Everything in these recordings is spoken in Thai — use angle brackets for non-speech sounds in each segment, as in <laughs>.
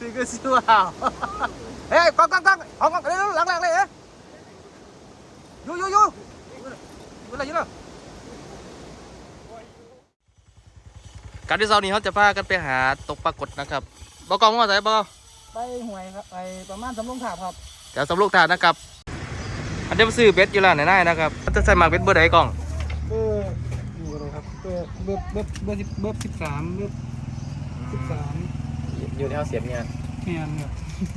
ตีก็สิว่าเฮ้ยกล้องกล้องกล้องเอากล้องเร็วๆหลังหลังเลยเอ๊ะอยู่อยู่อยู่อยู่อะไรอยู่น่ะการที่เช้านี้เขาจะพากันไปหาตกปรากฏนะครับบอกกล้องว่าไงบอก ไปหวยครับไปประมาณสำโรงถาบครับเดี๋ยวสำลูกทานนะครับ อันนี้มาซื้อเบ็ดอยู่แล้วไหนๆนะครับมันจะใส่หมากเบ็ดเบอร์ใดกล้อง เบอร์อยู่อะไรครับเบอร์เบอร์เบอร์เบอร์สิบเบอร์สิบสามเบอร์สิบสาม อยู่ในห้องเสียบเนี่ยเมียน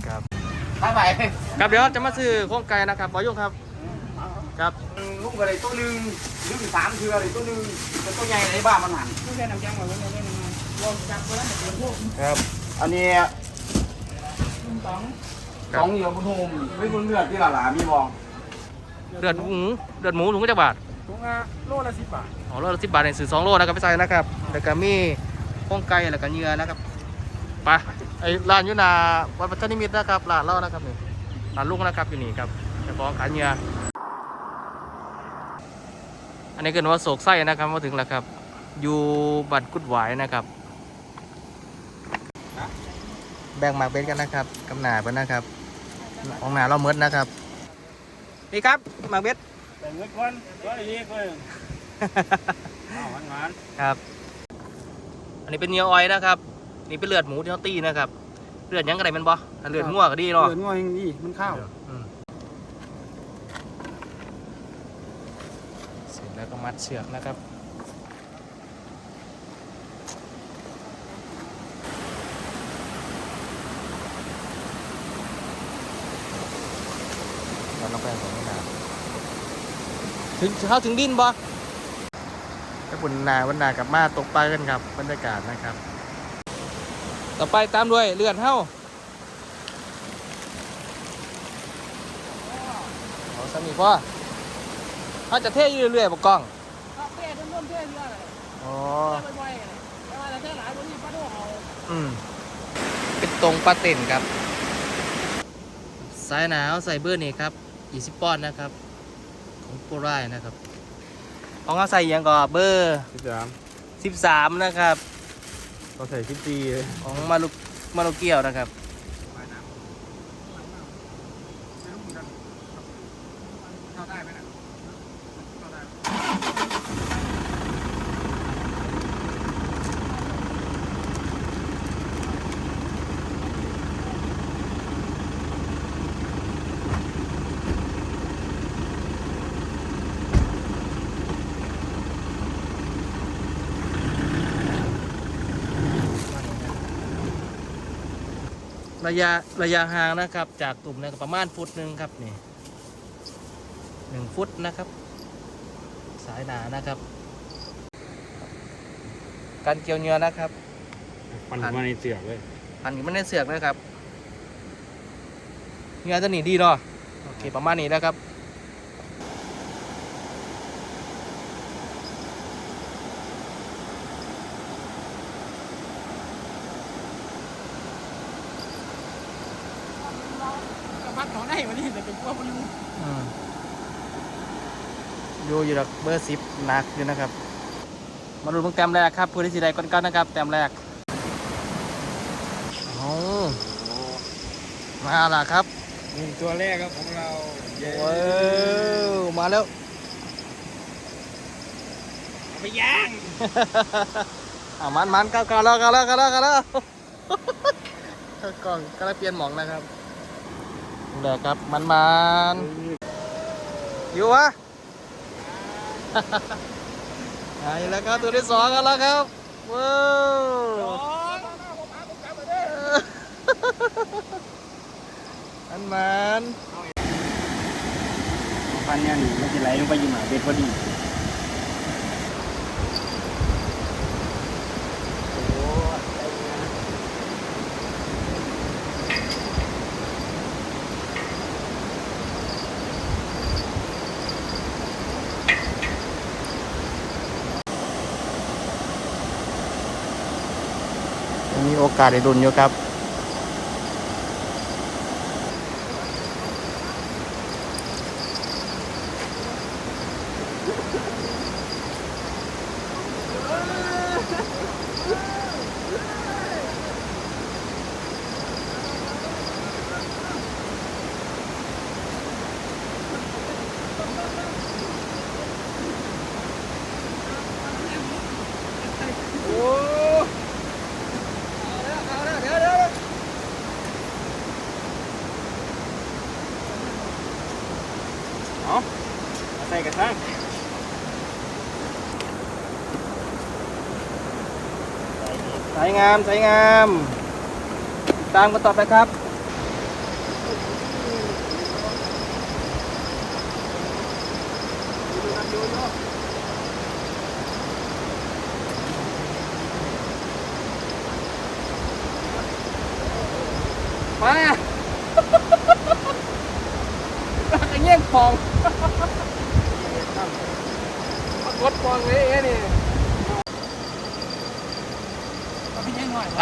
ครับไปไปครับเดี๋ยวจะมาซื้อโครงไก่นะครับบอยุ่งครับครับลูกอะไรตัวหนึ่งลูกสามคืออะไรตัวหนึ่งแต่ตัวใหญ่ในบ้านมันหันไม่ใช่น้ำแกงหรอกไม่ใช่น้ำมันวงจับคนละหนึ่งเป็นพวกครับอันนี้หนึ่งสองสองเหนียวพุทโฮมไม่คุณเลือดที่หลาหลามีบองเลือดหมูเลือดหมูถุงจะบาทถุงละโลละสิบบาทอ๋อโลละสิบบาทในซื้อสองโลนะครับไปใส่นะครับแล้วก็มีโครงไก่แล้วก็เนื้อนะครับ ไปไอ้ร้านอยุนาวัดพัฒนิมิตรนะครับร้านเรานะครับนี่ร้านลุงนะครับอยู่นี่ครับเจ้าของขายเนื้ออันนี้เกินว่าโศกไส้นะครับมาถึงแล้วครับ อยู่บันกุดหวายนะครับ แบ่งหมากเบ็ดกันนะครับกำหนาเพิ่นนะครับ ของหนาเราเมดนะครับนี่ครับหมากเบ็ดแต่เงินก้อนก้อนอีกก้อนอ้าวมันมันครับ อันนี้เป็นเนื้อออยนะครับ นี่เป็นเลือดหมูที่เขาตีนะครับ เลือดหยังกระไรมันบ่ถ้าเลือดงัวก็ดีเนาะ เดือนงอยอย่างนี้มันข้าวอืมเสร็จแล้วก็มัดเชือกนะครับ เราลองไปของไม่นานถึงเข้าถึงดินบ่ถ้าปุ่นนาวันนากลับมาตกปลากันครับบรรยากาศนะครับ ต่อไปตามด้วยเลือดเฮ้าเอาสามีพ่อเขาจะเท่อยู่เรื่อยๆบกกล้องครับเท่ต้นต้นเท่เยอะเลยอ๋อเท่บ่อยๆเลยแต่ว่าเท่หลายคนที่ป้าโดเอาอืมเป็นตรงปลาเต็นครับ สายหนาวใส่เบอร์นี่ครับ20ปอนด์นะครับ ของโปรไยนะครับของเขาใส่อิหยังก่อเบอร์สิบสาม13นะครับ เราใส่ชิ้นจีเลยของมาลุมาลุเกียวนะครับ เข้าได้ไหมนะเข้าได้ ระยะระยะห่างนะครับ จากตุ่มเนี่ยประมาณฟุตหนึ่งครับนี่หนึ่งฟุตนะครับ สายหนานะครับ การเกี่ยวเนื้อนะครับฟันมาในเสือกเลยอันนี้มันได้เสือกเลยครับเนื้อตัวนี้ดีเนาะโอเคประมาณนี้นะครับ กระพัดของได้วันนี้แต่เป็นพวกมันรู้อืมอยู่อยู่หลักเบอร์สิบหนักอยู่นะครับ มาดูเพิ่งแต้มแรกครับผู้ที่สีใดก้อนกันนะครับ แต้มแรกโอ้มาละครับหนึ่งตัวแรกครับของเราเย้ว้าวมาแล้วไปย่าง อะมันมันก้าวก้าวแล้วก้าวแล้วก้าวแล้วก้าวแล้วกล้องก็เลยเปลี่ยนหมองนะครับ เดี๋ยวครับมันมันอยู่วะไอ้แล้วครับตัวที่สองกันแล้วครับว้าวมันมันฟันเนี่ยนี่มันจะไหลลงไปอยู่หมาเบ็ดพอดี โอกาสได้ดุนอยู่ครับ มายงามสายงาม ตามกันต่อไปครับมาเนี่ยกระเงี้ยงฟองกดฟองเลย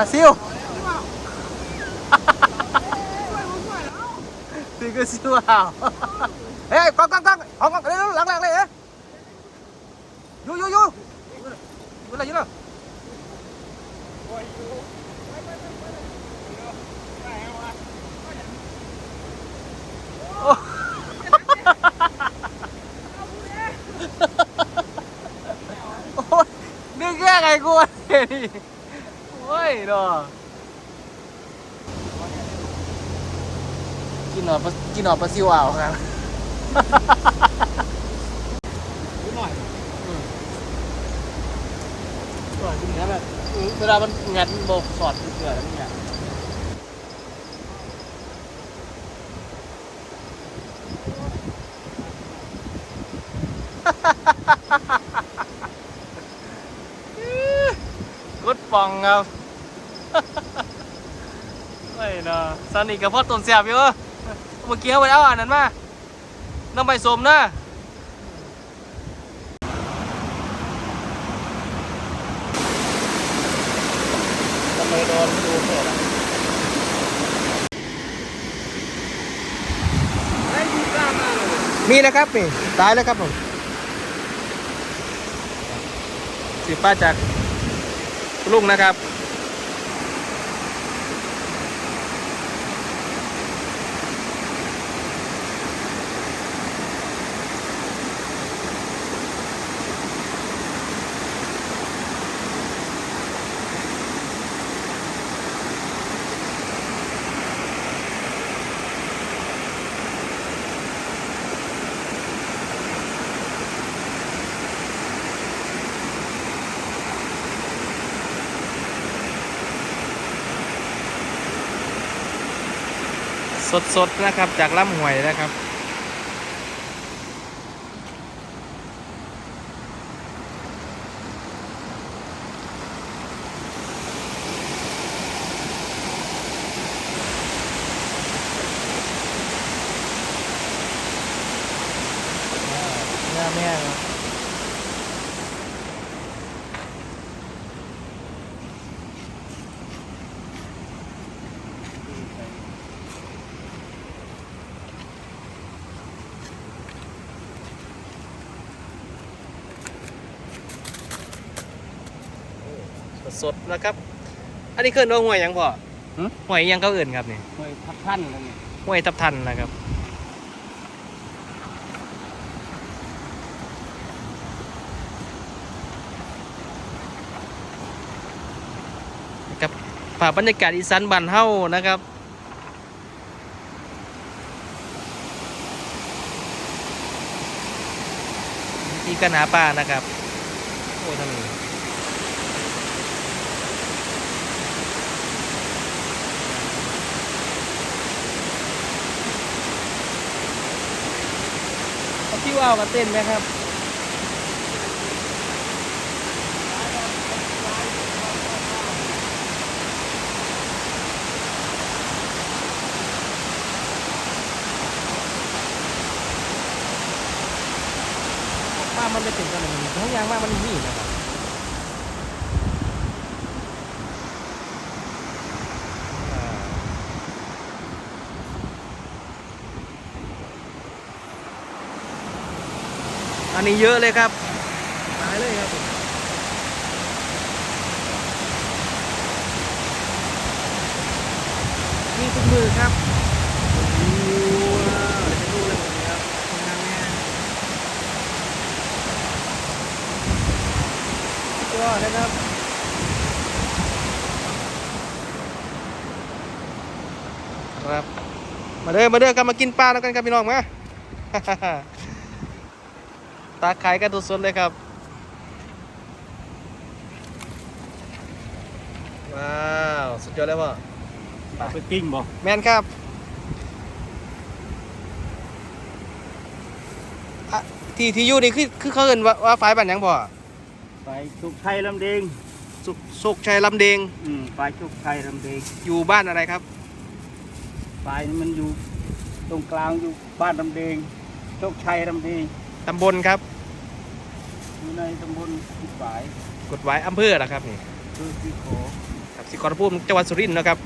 bà siêu thì cứ siêu hào ê con con con. Con con lên lặng lặng lên vô vô vô. Vô lại vô nào ôi <laughs> đừng ghé này cô này เนาะกินหนอกินหนอปลาซิวอ่าวครับนิหน่อยหน่อยกินนื้แบบเวลามันงัดโบกสอดเกลือแล้วเนี่ยกดปองครับ ไม่เนาะสนิทกับพ่อต้นเสียบอยู่เมื่อกี้เอาไปเอาอันนั้นมาน้ำใบสมนะทำไมโดนดูเสร็จได้ยูกล้ามาเลยมีนะครับนี่ตายแล้วครับผมสีป้าจากลุงนะครับ สดๆนะครับ จากลำหวยนะครับแม่ สดๆนะครับ อันนี้คือน้องหวยหยังพ่อหวยหยังเขาเอื่นครับนี่เคยพักท่านอะไรเนี่ยหวยทับทันนะครับครับภาพบรรยากาศอีสานบ้านเฮานะครับวิธีการหาปลานะครับ โอ้ทำนี้เพี่ว่าวมาเต้นไหมครับป้ามันไปถึงกันเลยมันท้องยางมากมันมีนะครับ อันนี้เยอะเลยครับตายเลยครับนี่ทุกมือครับว้าวเดี๋ยวจะดูเลยผมครับทำงานแน่ก็นะครับครับ มาเด้อมาเด้อกันมากินปลาแล้วกันครับพี่น้องมา ตาขายกันสดๆเลยครับว้าวสุดยอดเลยพ่อปลาไปปิ้งบ่แมนครับอะที่ที่อยู่นี่คือคือเขาเอินว่าว่าฝ่ายบ้านหยังพ่อไปชุกชัยลำเดงสุกสุกชัยลำเดงอืมไปชุกชัยลำเดงอยู่บ้านอะไรครับไปนี่มันอยู่ตรงกลางอยู่บ้านลำเดงโชคชัยลำเดง ตำบลครับอยู่ในตำบลที่ฝายกฎหมายอำเภอละครับนี่คือที่ขอครับสิขอรภูมิจังหวัดสุรินทร์นะครับ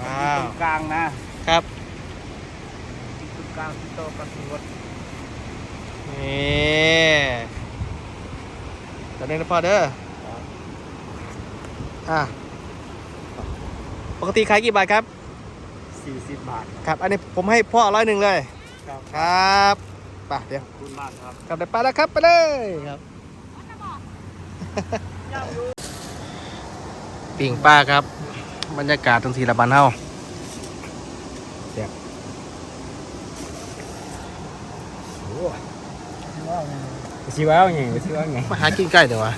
ว้าตวรงกลางนะครับที่ตรงกลางที่โตกับสวนนี่ตอนนี้นะพ่อเด้ออะปกติขายกี่บาทครับสี่สิบบาทครับ อันนี้ผมให้พ่อร้อยหนึ่งเลย ครับครับไป่ะเดี๋ยวขอบคุณมากครับกลับได้ปลาแล้วครับไปเลยครับปิ่งปลาครับ บรรยากาศตรงทีละบันเฮาเดี๋ยวชิว้าวไงชิว้าวไงมาหากินใกล้เดี๋ยววะ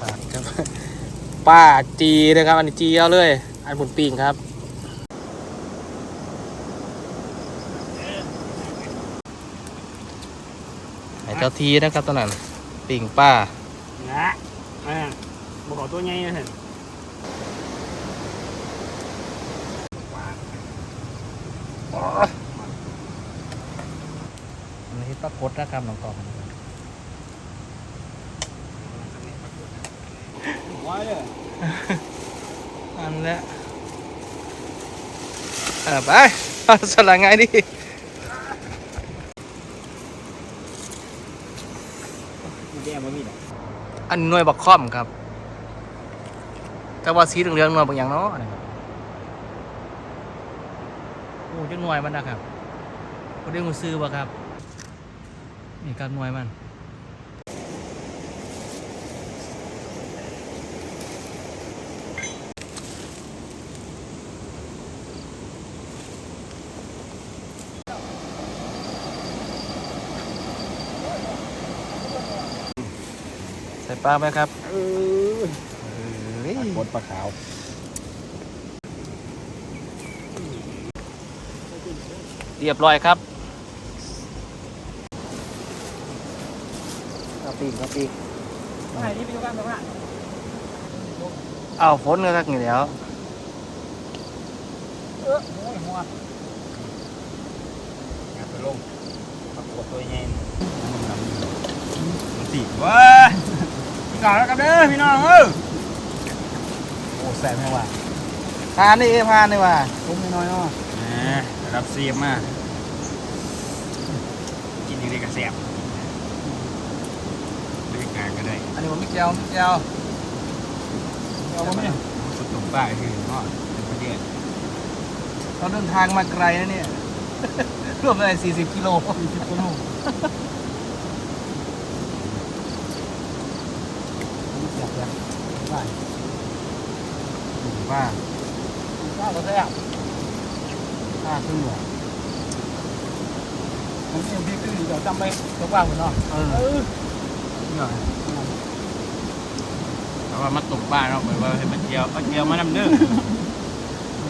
ปลาครับป้าจีนะครับ อันนี้จีเอาเลย อันผุนปิ่งครับ เจ้าทีนะครับตอนนั้นปิ่งป้านะอ่าบอกขอตัวใหญ่นะเห็นอันนี้ปลากดนะครับน้องกองไว้เลยอันแล้วเออไปเอาสลังไงดิ นแย่มามีดอะอันหน่วยบักค่อมครับ แต่ว่าสีเหลืองๆหน่วยบางอย่างเนาะนะครับโอ้จะหน่วยมันนะครับเขาเรียกงูซื้อบ่ครับ นี่การหน่วยมัน ส่ปลาไหมครับเออเอ้ยบดปลาขาวเรียบร้อยครับกระปีกกระปีกไม่นี่ไปดูกันตรงนั้นเอาฝนก็ทักอย่างเดียวเออโอ้ยหัวงานไปลงปรากฏตัวใหญ่มันติว้าพี่ ก่อนแล้วกันเด้อพี่น้องเออโอ้แสบแม่ว่ะพานนี่เอ้ยพานนี่ว่ะผมน้อยๆเนาะรับเสียบมากกินอยังไงก็แสบเรียกงานก็ได้ อันนี้ผมไม่เจียวไม่เจียวเอาบ่แม่สุดตรงป้ายคือเนาะเป็นประเทศเราเดินทางมาไกลนะเนี่ยรวมเลย40กิโล40กิโล เสียบเลยได้ว่าป้าก็แซ่บป้าคือหรอมันยังพี่คือเดี๋ยวจำไปตัวกว้างหมดเนาะเออหน่อยเพราะว่ามาตกบ้านเนาะเหมือนว่าให้มันเจียวเอาเจียวมานำเด้อ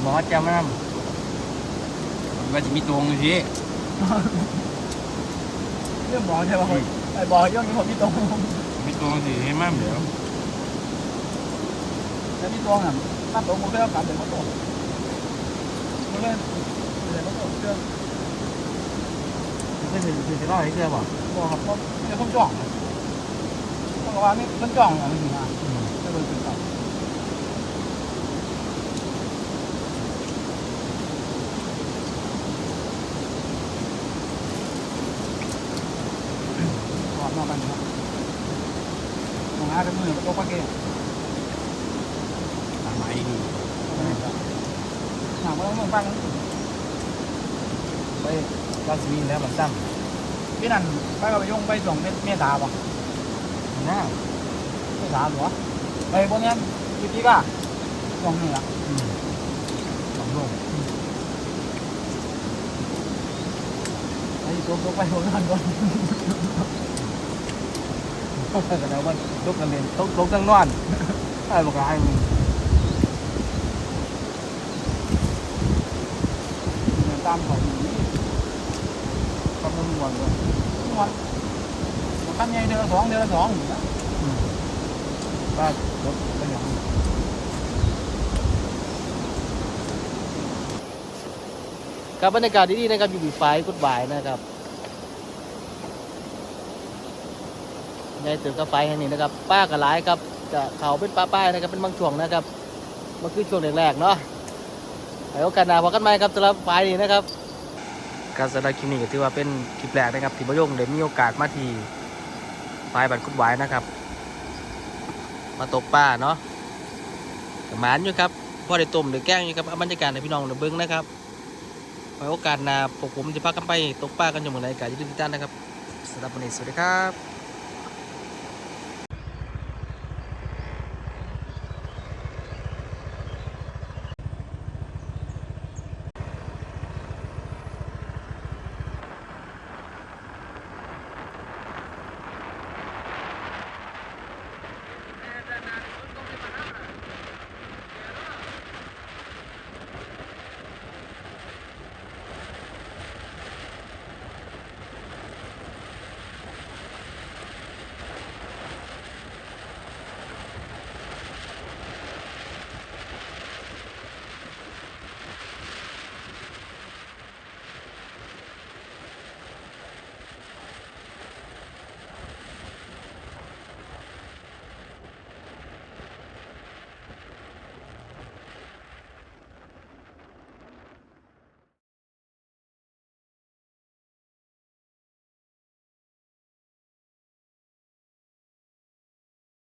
บอกว่าเจียวไม่ทมันว่าจะมีตรงอยู่สิเรื่องบอกใช่ป่ะไอ้บอกเรื่องนี้ผมพี่ตรงมีตรงสิให้มันเดี๋ยว แต่พี่ตรงอะถ้าตรงผมก็ต้องกลับเดี๋ยวเขาตรงไม่เล่นเดี๋ยวเขาตกเรื่องำไม่ถึงถึงจะรอดให้เชื่อป่ะบอกครับเพราะไม่ได้คนจ่องต้องบอกว่านี่มันจ่องอะไม่างอะจะโดนติดต่อ อางมาต้องฟัง ไป กาสวีนแล้วมันซ้พี่นั่นไปกับไปยงไปส่งเมษาป่ะำหน้าเมษาหรอไปบนนี้อยู่ที่ก้าส่งนี่ละสองลงไปตัวตัวไปหัวนั่นก่อนกันแล้วมันลกกันเรียนตกลกทั้งนอนไอ้บอกให้มึงตามของนี่ ก็ไม่ม่วนเลยทุกวันขั้นใหญ่เดือนสองเดือนละสองป้าลดไปอย่างครับบรรยากาศดีๆนะครับอยู่บีไฟกุดบายนะครับยายตื่นกาไฟแห่งนี้นะครับ ป้ากระไรครับจะเขาเป็นป้าป้ายนะครับเป็นบางช่วงนะครับมันคือช่วงแรกๆเนาะไปโอกาสหน้าพบกันใหม่ครับสำหรับไฟนี้นะครับ การสำหรับคลิปนี้ก็ถือว่าเป็นคลิปแรกนะครับที่ประยงได้มีโอกาสมาที่ไฟบันคุดไว้นะครับ มาตกปลาเนาะกับหมานอยู่ครับพ่อได้ต้มหรือแกล้งอยู่ครับอาบรรยากาศในพี่น้องได้เบิ้งนะครับไว้โอกาสหน้าพวกผมจะพากันไปตกปลากันอยู่เมื่อไหร่กาจะติดตามนะครับสำหรับวันนี้สวัสดีครับ